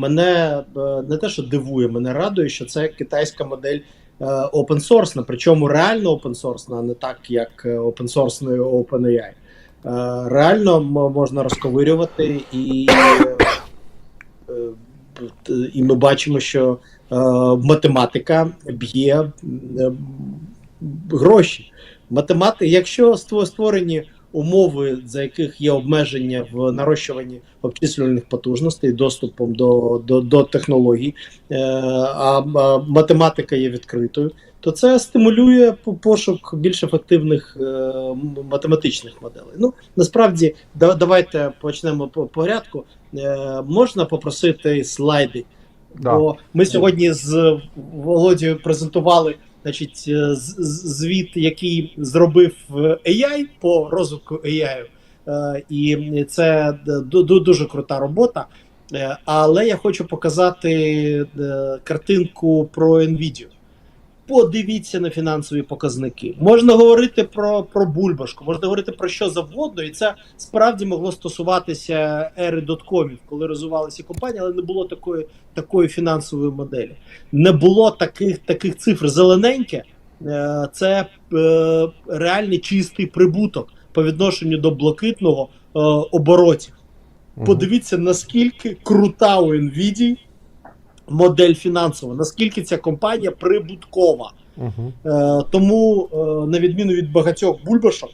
Мене е, не те, що дивує, мене радує, що це китайська модель опенсорсна, причому реально опенсорсна, а не так, як опенсорсної OpenAI. Е, Реально можна розковирювати, і, е, і ми бачимо, що математика б'є гроші. Математи, якщо створені умови, за яких є обмеження в нарощуванні обчислювальних потужностей, доступом до, до, до технологій, е, а, математика є відкритою, то це стимулює пошук більш ефективних е, математичних моделей. Ну насправді, да, давайте почнемо по порядку. Е, можна попросити слайди. Да. Бо ми сьогодні з Володією презентували значить, е, звіт, який зробив е, AI по розвитку AI. Е, І це ду- ду- дуже крута робота. Але я хочу показати картинку про NVIDIA. Подивіться на фінансові показники. Можна говорити про, про бульбашку, можна говорити про що завгодно, і це справді могло стосуватися ери доткомів, коли розвивалися компанії, але не було такої, такої фінансової моделі. Не було таких, таких цифр. Зелененьке е, це е, реальний чистий прибуток по відношенню до блакитного е, оборотів. Подивіться, наскільки крута у NVIDIA модель фінансова, наскільки ця компанія прибуткова. Мгм. Е, тому, е, на відміну від багатьох бульбашок,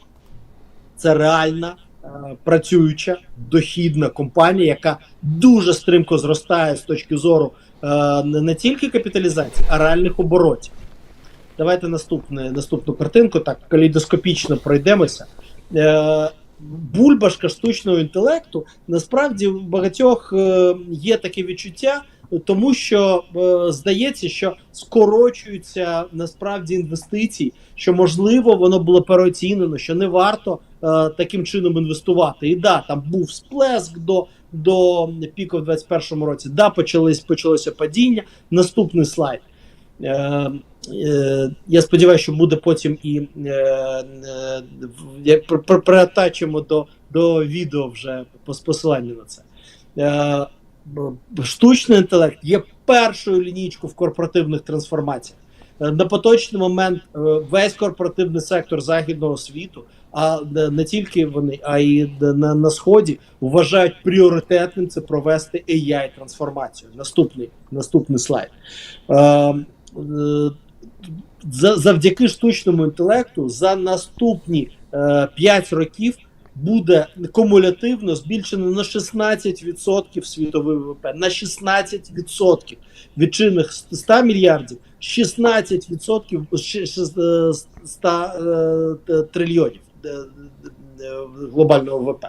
це реальна е, працююча дохідна компанія, яка дуже стрімко зростає з точки зору е, не не тільки капіталізації, а реальних оборотів. Давайте наступне, наступну картинку, так калейдоскопічно пройдемося. Е, бульбашка штучного інтелекту насправді в багатьох е, є таке відчуття, тому що е, здається, що скорочуються насправді інвестиції, що можливо воно було переоцінено, що не варто е, таким чином інвестувати. І да, там був сплеск до, до піку в 2021 році. Да, почались почалося падіння. Наступний слайд. Е, е, я сподіваюся, що буде потім і е, е, приатачимо до, до відео вже пос- посилання на це. Е, штучний інтелект є першою лінійкою в корпоративних трансформаціях. Е, На поточний момент е, весь корпоративний сектор західного світу, а не- тільки вони, а й на, на сході вважають пріоритетним це провести AI трансформацію. Наступний, наступний слайд. Е, е, за- завдяки штучному інтелекту за наступні е, 5 років буде кумулятивно збільшено на 16% світовий ВВП. На 16% від чинних 100 мільярдів 16% щ- щ- е, 100 е, трильйонів е, е, глобального ВВП.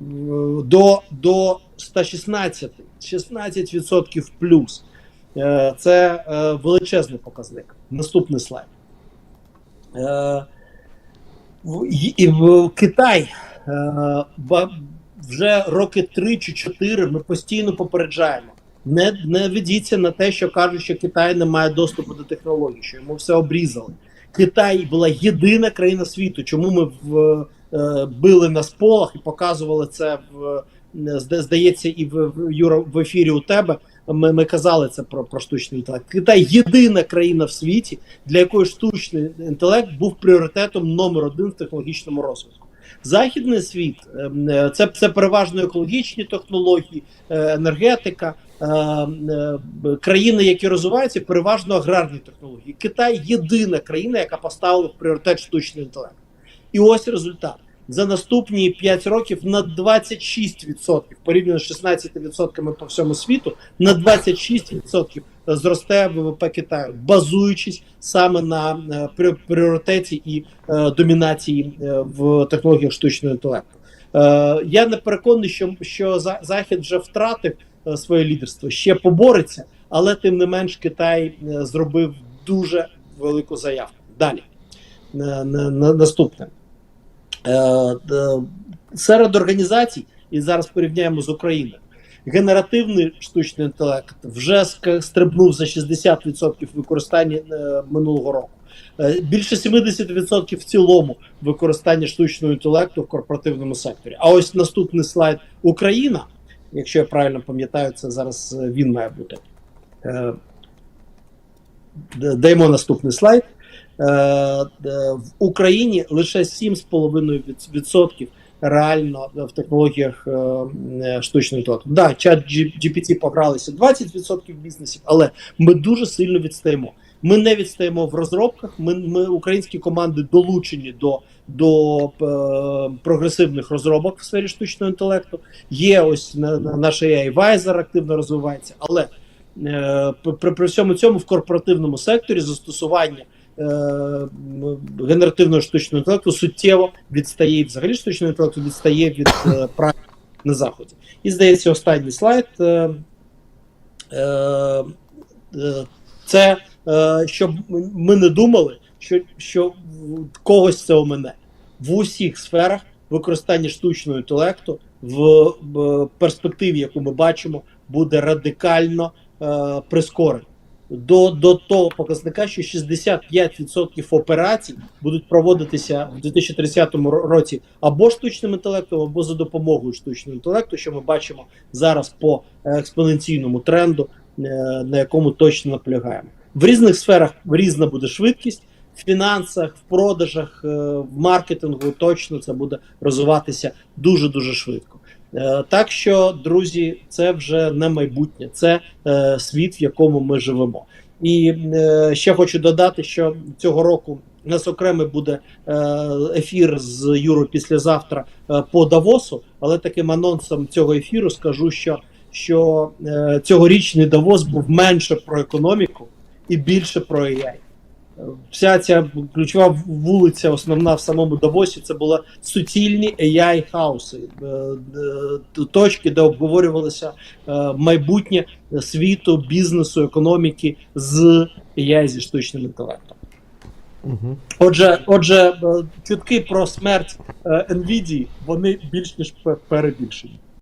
Ну, До, до 116, 16% плюс. Це величезний показник. Наступний слайд. В- Китай е, вже роки 3 чи 4 ми постійно попереджаємо. Не, не ведіться на те, що кажуть, що Китай не має доступу до технологій, що йому все обрізали. Китай була єдина країна світу. Чому ми в, е, били на сполох і показували це в е, здається, і в, в в ефірі у тебе. Ми, ми казали це про, про штучний інтелект. Китай єдина країна в світі, для якої штучний інтелект був пріоритетом номер один в технологічному розвитку. Західний світ ем, е, це, це переважно екологічні технології, е, енергетика. е, Країни, які розвиваються, переважно аграрні технології. Китай єдина країна, яка поставила в пріоритет штучний інтелект. І ось результат. За наступні 5 років на 26% порівняно з 16% по всьому світу, на 26% зросте ВВП Китаю, базуючись саме на е, пріоритеті і е, домінації е, в технологіях штучного інтелекту. Я не переконаний, що, що Захід вже втратив своє лідерство, ще побореться, але тим не менш Китай зробив дуже велику заявку. Далі. На, на, на, наступне. Е, д- серед організацій, і зараз порівняємо з Україною, генеративний штучний інтелект вже стрибнув за 60% використання е, минулого року. Е, Більше 70% в цілому використання штучного інтелекту в корпоративному секторі. А ось наступний слайд Україна. Якщо я правильно пам'ятаю, це зараз е, він має бути. Е, Даємо наступний слайд. Е, е, В Україні лише 7,5% реально в технологіях е, штучного інтелекту. Да, чат GPT погралися 20% бізнесів, але ми дуже сильно відстаємо. Ми не відстаємо в розробках. Ми, ми українські команди долучені до, до е, прогресивних розробок в сфері штучного інтелекту. Є ось на, на наш AI Visor активно розвивається, але е, при, при всьому цьому в корпоративному секторі застосування генеративного штучного інтелекту суттєво відстає взагалі штучного інтелекту відстає від е, практики на заході. І здається, останній слайд. Е, е, е, це е, щоб ми не думали, що, що когось це у мене в усіх сферах використання штучного інтелекту в, перспективі, яку ми бачимо, буде радикально е, прискорено. До, до того показника, що 65% операцій будуть проводитися в 2030 ро- році або штучним інтелектом, або за допомогою штучного інтелекту, що ми бачимо зараз по експоненційному тренду, е, на якому точно наполягаємо. В різних сферах різна буде швидкість. В фінансах, в продажах, е, в маркетингу точно це буде розвиватися дуже дуже швидко. Е, Так що, друзі, це вже не майбутнє, це е, світ, в якому ми живемо. І е, ще хочу додати, що цього року у нас окремий буде ефір з Юрою післязавтра по Давосу, але таким анонсом цього ефіру скажу, що, що цьогорічний Давос був менше про економіку і більше про AI. Вся ця ключова вулиця, основна в самому Давосі, це були суцільні AI хауси, е, е, точки, де обговорювалося е, майбутнє світу, бізнесу, економіки з AI зі штучним інтелектом. Угу. Отже, отже, чутки про смерть NVIDIA, вони більш ніж пе- перебільшені.